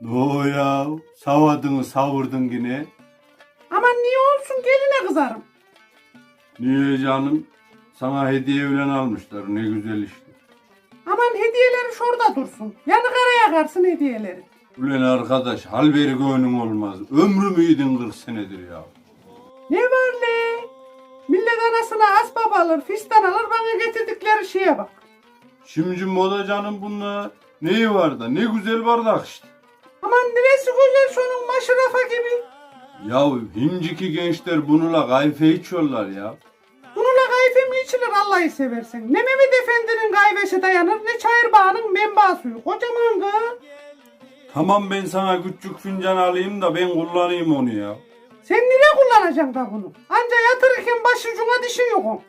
Ne o ya? Savadını savurdun yine. Aman niye olsun geline kızarım. Niye canım? Sana hediye evlen almışlar. Ne güzel işte. Aman hediyeleri şurada dursun. Yanı kara yakarsın hediyeleri. Ulan arkadaş hal veri gönlün olmaz. Ömrümü yedin 40 senedir ya. Ne var le? Millet anasına asbab alır, fistan alır bana getirdikleri şeye bak. Şimdi moda canım bunlar. Neyi var da? Ne güzel bardak işte. Aman neresi güzel şunun maşrafa gibi. Ya himciki gençler bununla kayfe içiyorlar ya. Bununla kayfe mi içilir Allah'ı seversen? Ne Mehmet Efendi'nin kayvesi dayanır ne Çayır Bağı'nın menba suyu. Kocaman kız. Tamam ben sana küçük fincan alayım da ben kullanayım onu ya. Sen nereye kullanacaksın da bunu? Anca yatırırken başucuna dişin yok. o.